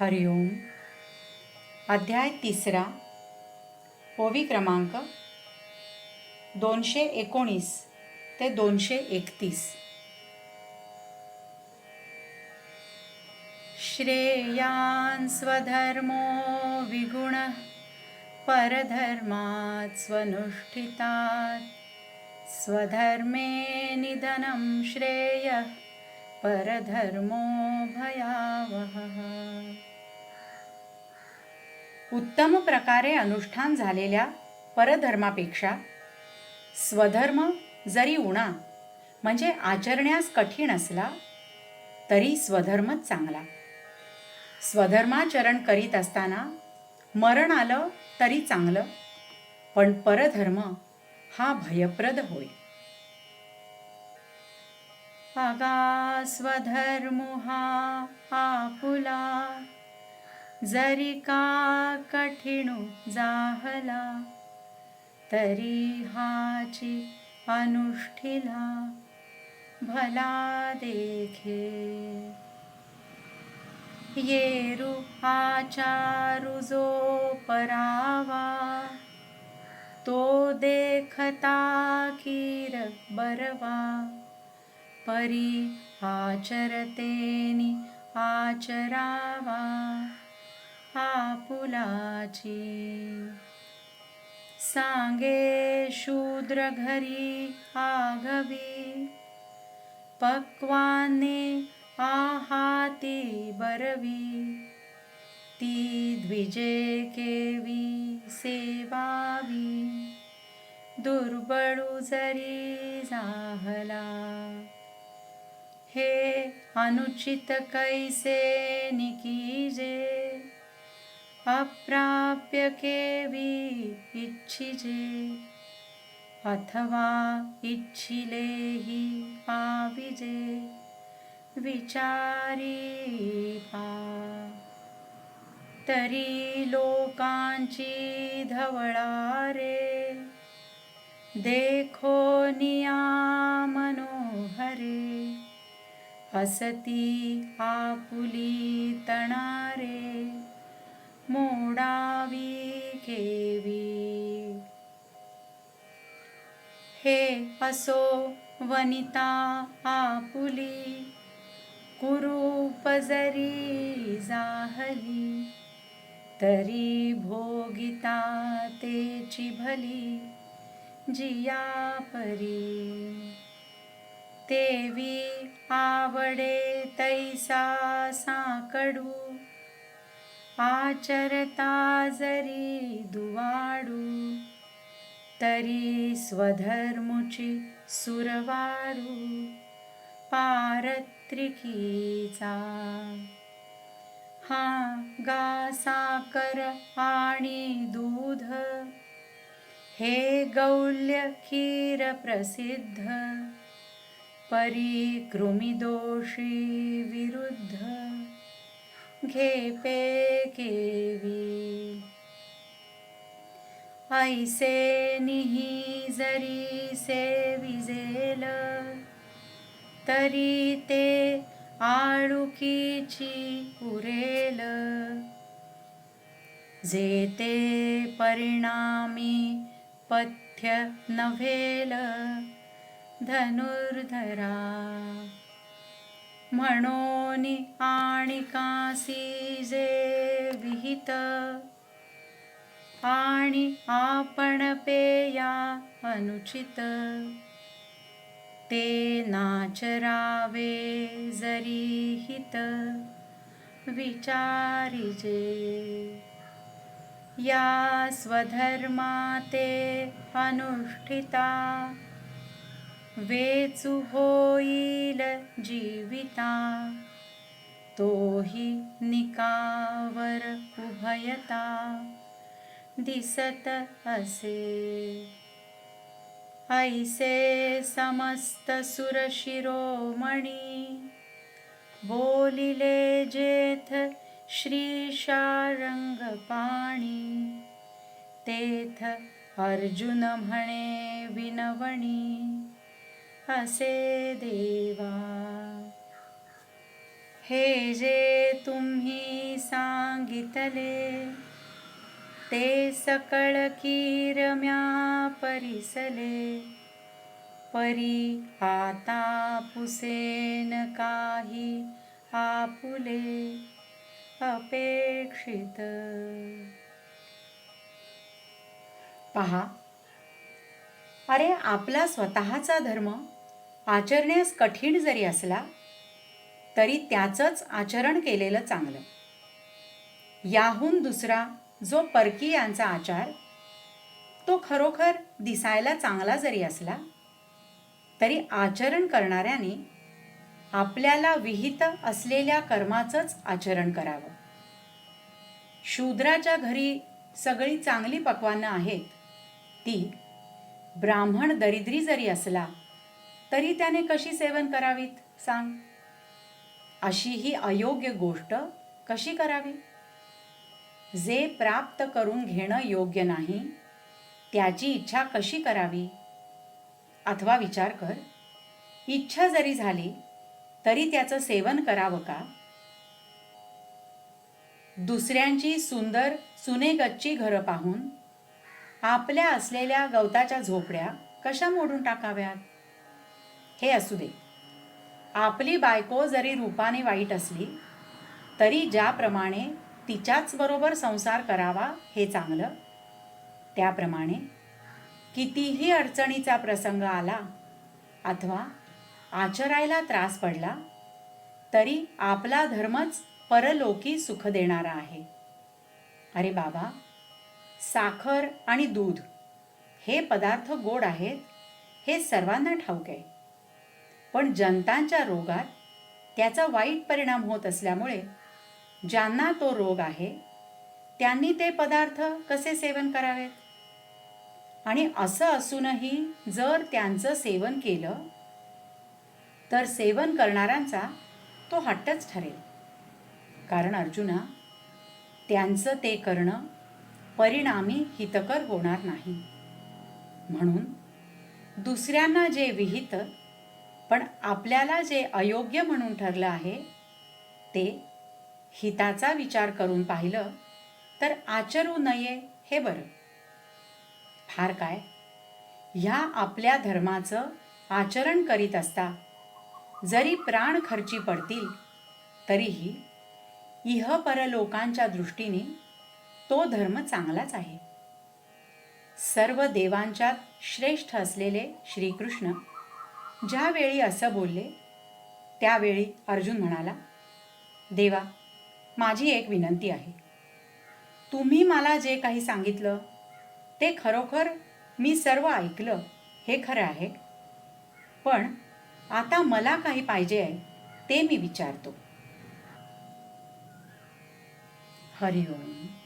हरिओम अध्याय तिसरा. ओवी क्रमांक दोनशे एकोणीस ते दोनशे एकतीस. श्रेयान् स्वधर्मो विगुणः परधर्मात् स्वनुष्ठितात्. स्वधर्मे निधनं श्रेयः परधर्मो भयावहः। उत्तम प्रकारे अनुष्ठान झालेल्या परधर्मापेक्षा स्वधर्म जरी उणा म्हणजे आचरण्यास कठीण असला तरी स्वधर्मच चांगला. स्वधर्माचरण करीत असताना मरण आलं तरी चांगलं पण परधर्म हा भयप्रद होय. आगा स्वधर्मुहा आपुला जरी का कठीणू जाहला तरी हाची अनुष्ठिला भला देखे. येरु आचारु जो परावा तो देखता कीर बरवा. परी आचरतेनी आचरावा. आपुलाची सांगे शूद्र घरी आघवी. पक्वाने आहाती बरवी. ती द्विजे केवी सेवावी. दुर्बळू जरी जाहला. हे अनुचित कैसे निकीजे? अप्राप्य केवी इच्छिजे अथवा इच्छिलेहि पाविजे विचारी पा। तरी लोकांची धवळारे देखो निया मनोहरे हसती आपुली तणारे। मोडावी केवी. हे असो वनिता आपुली कुरूप जरी जाहली तरी भोगिता तेची भली जिया परी. तेवी आवडे तैसा साकडू आचरता जरी दुवाडू तरी स्वधर्मुची सुरवाडू पारत्रिकीचा. हा गा साकर आणि दूध हे गौल्य खीर प्रसिद्ध परी कृमिदोषी विरुद्ध. घेपे केवी। ऐसे निही जरी से विजेल तरी ते आळुकीची उरेल। जे ते परिणामी पथ्य नव्हेल धनुर्धरा। म्हणून आणि कासी जे विहित। आणि आपण पेया अनुचित। ते नाचरावे जरी हित। विचारिजे या स्वधर्माते अनुष्ठिता। वेचू होईल जीविता तोही निकावर उभयता दिसत असे. ऐसे समस्त सुरशिरोमणी बोलिले जेथ श्री पाणी तेथ अर्जुन म्हणे विनवणी. असे देवा। हे जे तुम्ही सांगितले ते सकळ कीरम्या परिसले परी आता पुसेन काही आपुले अपेक्षित। पहा अरे आपला स्वतःचा धर्म आचरण्यास कठीण जरी असला तरी त्याचंच आचरण केलेलं चांगलं. याहून दुसरा जो परकीयांचा आचार तो खरोखर दिसायला चांगला जरी असला तरी आचरण करणाऱ्याने आपल्याला विहित असलेल्या कर्माचंच आचरण करावं. शूद्राच्या घरी सगळी चांगली पक्वानं आहेत ती ब्राह्मण दरिद्री जरी असला तरी त्याने कशी सेवन करावीत? सांग. अशी ही अयोग्य गोष्ट कशी करावी? जे प्राप्त करून घेणं योग्य नाही त्याची इच्छा कशी करावी? अथवा विचार कर. इच्छा जरी झाली तरी त्याचं सेवन करावं का? दुसऱ्यांची सुंदर सुनेगच्ची घरं पाहून आपल्या असलेल्या गवताच्या झोपड्या कशा मोडून टाकाव्यात? हे असू दे. आपली बायको जरी रूपाने वाईट असली तरी ज्याप्रमाणे तिच्याच बरोबर संसार करावा हे चांगलं त्याप्रमाणे कितीही अडचणीचा प्रसंग आला अथवा आचरायला त्रास पडला तरी आपला धर्मच परलोकी सुख देणारा आहे. अरे बाबा साखर आणि दूध हे पदार्थ गोड आहेत हे सर्वांना ठाऊक आहे. पण जनतांच्या रोगात त्याचा वाईट परिणाम होत असल्यामुळे ज्यांना तो रोग आहे त्यांनी ते पदार्थ कसे सेवन करावेत? आणि असं असूनही जर त्यांचं सेवन केलं तर सेवन करणाऱ्यांचा तो हट्टच ठरेल. कारण अर्जुना त्यांचं ते करणं परिणामी हितकर होणार नाही. म्हणून दुसऱ्यांना जे विहित पण आपल्याला जे अयोग्य म्हणून ठरलं आहे ते हिताचा विचार करून पाहिलं तर आचरू नये हे बरं. फार काय? ह्या आपल्या धर्माचं आचरण करीत असता जरी प्राण खर्ची पडतील तरीही इह परलोकांच्या दृष्टीने तो धर्म चांगलाच आहे. सर्व देवांच्यात श्रेष्ठ असलेले श्रीकृष्ण ज्यावेळी असं बोलले त्यावेळी अर्जुन म्हणाला देवा माझी एक विनंती आहे. तुम्ही मला जे काही सांगितलं ते खरोखर मी सर्व ऐकलं हे खरं आहे. पण आता मला काही पाहिजे आहे ते मी विचारतो. हरिओम.